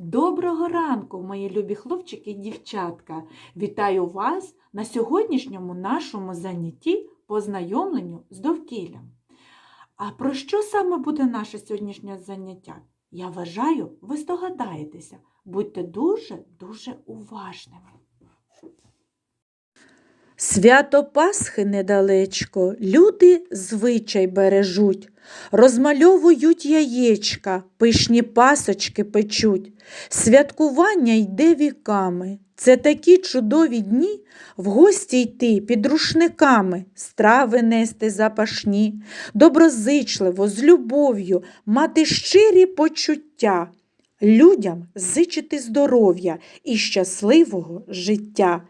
Доброго ранку, мої любі хлопчики і дівчатка! Вітаю вас на сьогоднішньому нашому занятті познайомленню з довкіллям. А про що саме буде наше сьогоднішнє заняття? Я вважаю, ви здогадаєтеся. Будьте дуже-дуже уважними. Свято Пасхи недалечко, люди звичай бережуть, розмальовують яєчка, пишні пасочки печуть. Святкування йде віками. Це такі чудові дні в гості йти під рушниками, страви нести запашні, доброзичливо, з любов'ю, мати щирі почуття, людям зичити здоров'я і щасливого життя.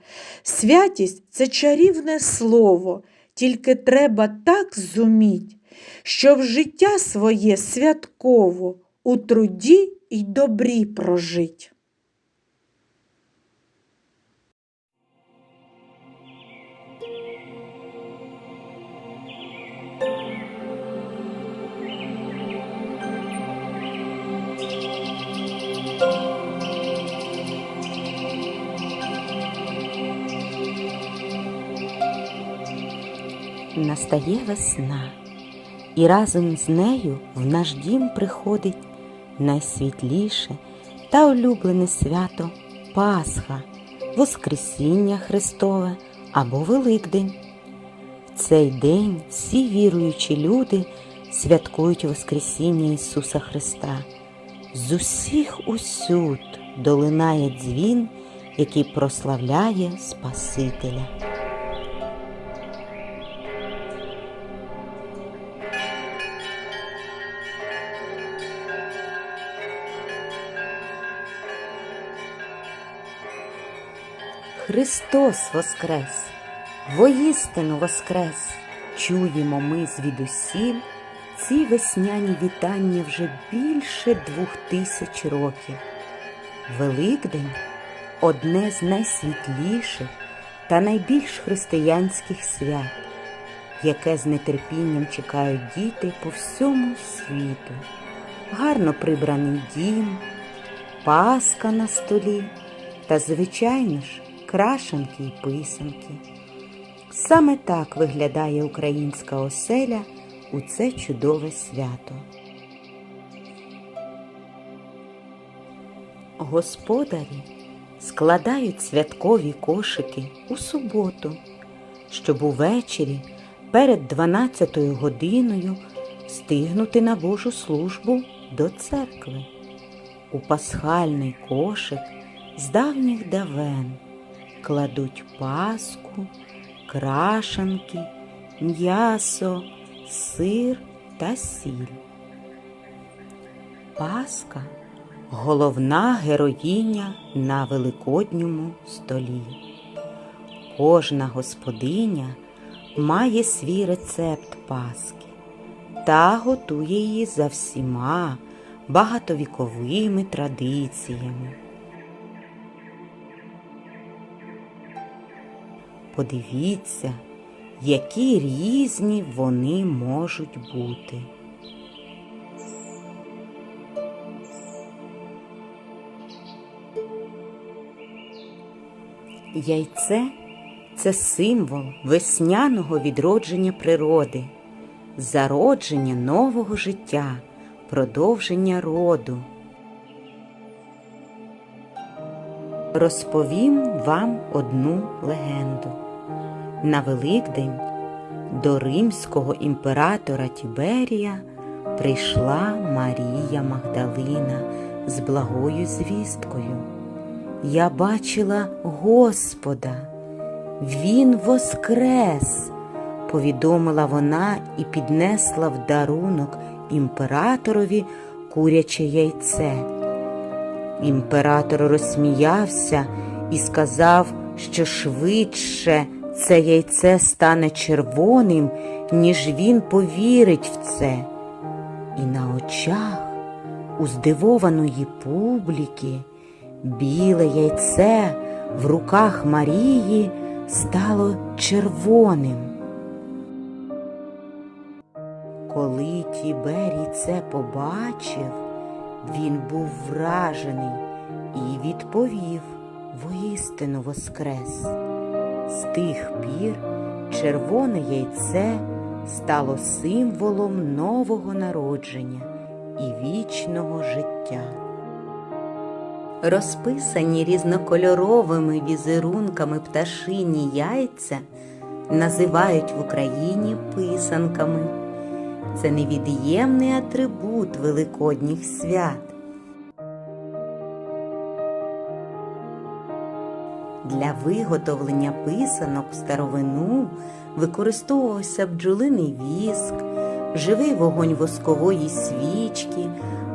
Святість це чарівне слово, тільки треба так зуміть, щоб життя своє святково у труді й добрі прожить. Настає весна, і разом з нею в наш дім приходить найсвітліше та улюблене свято Пасха, Воскресіння Христове або Великдень. В цей день всі віруючі люди святкують Воскресіння Ісуса Христа. З усіх усюд долинає дзвін, який прославляє Спасителя. Христос Воскрес! Воістину Воскрес! Чуємо ми звідусіль ці весняні вітання вже більше двох тисяч років. Великдень одне з найсвітліших та найбільш християнських свят, яке з нетерпінням чекають діти по всьому світу. Гарно прибраний дім, паска на столі та, звичайно ж, крашанки й писанки. Саме так виглядає українська оселя у це чудове свято. Господарі складають святкові кошики у суботу, щоб увечері перед 12 годиною встигнути на Божу службу до церкви. У пасхальний кошик з давніх давен кладуть паску, крашанки, м'ясо, сир та сіль. Паска головна героїня на великодньому столі. Кожна господиня має свій рецепт паски та готує її за всіма багатовіковими традиціями. Подивіться, які різні вони можуть бути. Яйце це символ весняного відродження природи, зародження нового життя, продовження роду. Розповім вам одну легенду. На Великдень до римського імператора Тіберія прийшла Марія Магдалина з благою звісткою. Я бачила Господа, Він воскрес, повідомила вона і піднесла в дарунок імператорові куряче яйце. Імператор розсміявся і сказав, що швидше це яйце стане червоним, ніж він повірить в це. І на очах у здивованої публіки біле яйце в руках Марії стало червоним. Коли Тіберій це побачив, він був вражений І відповів воістину воскрес. З тих пір червоне яйце стало символом нового народження і вічного життя. Розписані різнокольоровими візерунками пташині яйця називають в Україні писанками. Це невід'ємний атрибут великодніх свят. Для виготовлення писанок в старовину використовувався бджолиний віск, живий вогонь воскової свічки,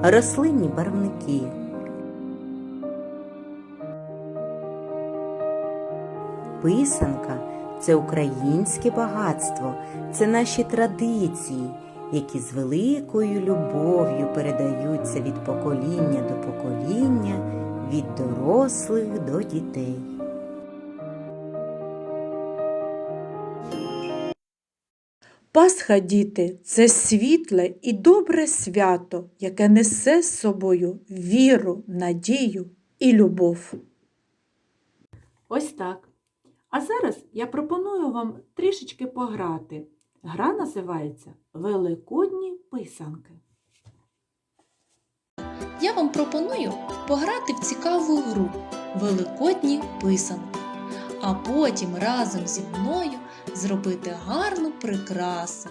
рослинні барвники. Писанка це українське багатство, це наші традиції, які з великою любов'ю передаються від покоління до покоління, від дорослих до дітей. Пасха, діти, це світле і добре свято, яке несе з собою віру, надію і любов. Ось так. А зараз я пропоную вам трішечки пограти. Гра називається Великодні писанки. Я вам пропоную пограти в цікаву гру Великодні писанки, а потім разом зі мною зробити гарну прикрасу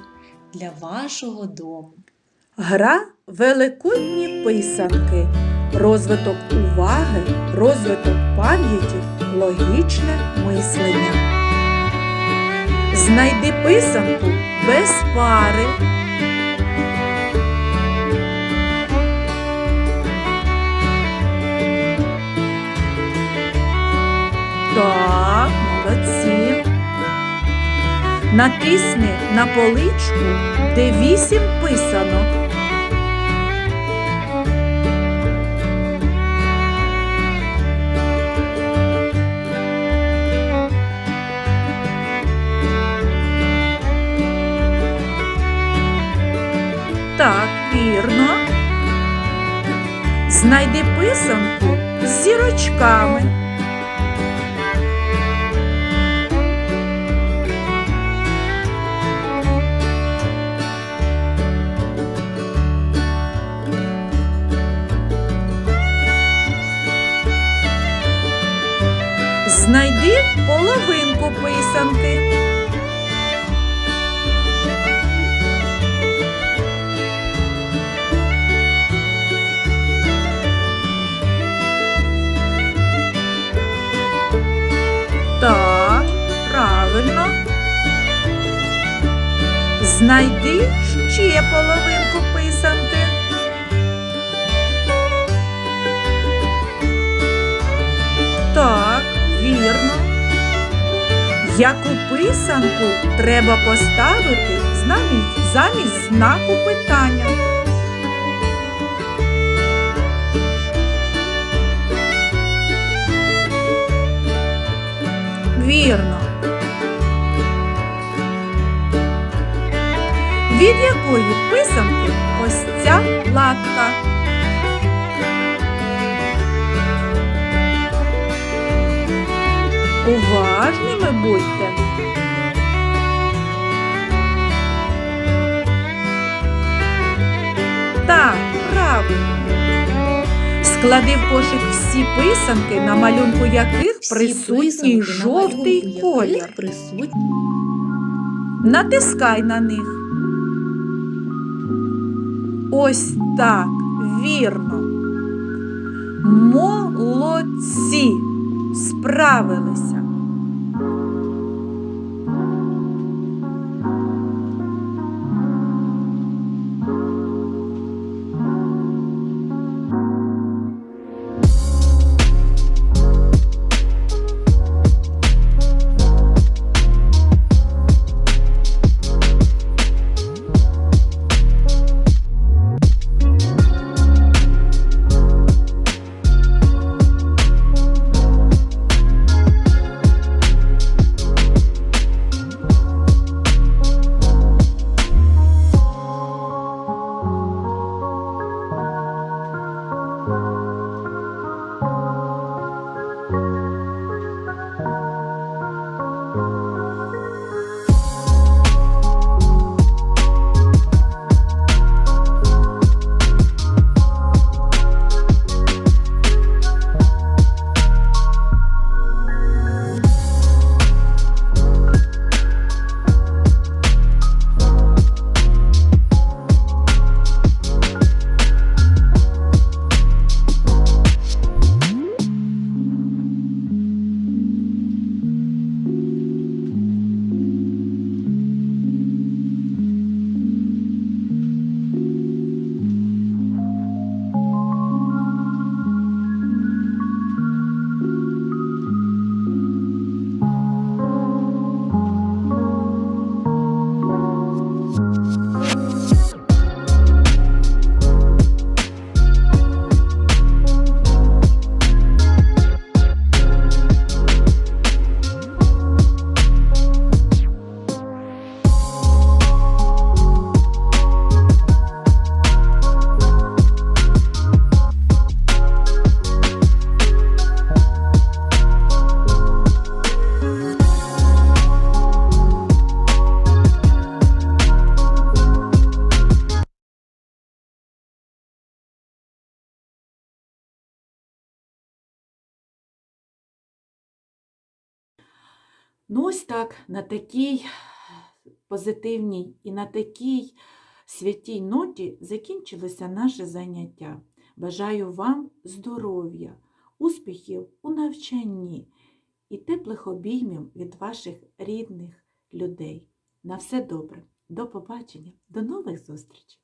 для вашого дому. Гра Великодні писанки. Розвиток уваги, розвиток пам'яті, логічне мислення. Знайди писанку без пари. Натисни на поличку, де вісім писанок. Так, вірно. Знайди писанку з зірочками. Половинку писанки. Так, правильно. Знайди ще половинку писанки. Так, вірно. Яку писанку треба поставити замість, знаку питання? Вірно. Від якої писанки ось ця латка? Уважними будьте. Так, правильно. Склади в кошик всі писанки, на малюнку яких присутній жовтий колір. Натискай на них. Ось так, вірно. Молодці. Справилися. Ну, ось так, на такій позитивній і на такій святій ноті закінчилося наше заняття. Бажаю вам здоров'я, успіхів у навчанні і теплих обіймів від ваших рідних людей. На все добре. До побачення, до нових зустрічей!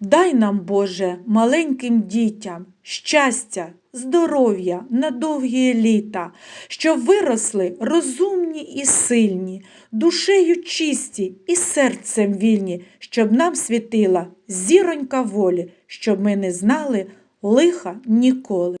Дай нам, Боже, маленьким дітям щастя, здоров'я на довгі літа, щоб виросли розумні і сильні, душею чисті і серцем вільні, щоб нам світила зіронька волі, щоб ми не знали лиха ніколи.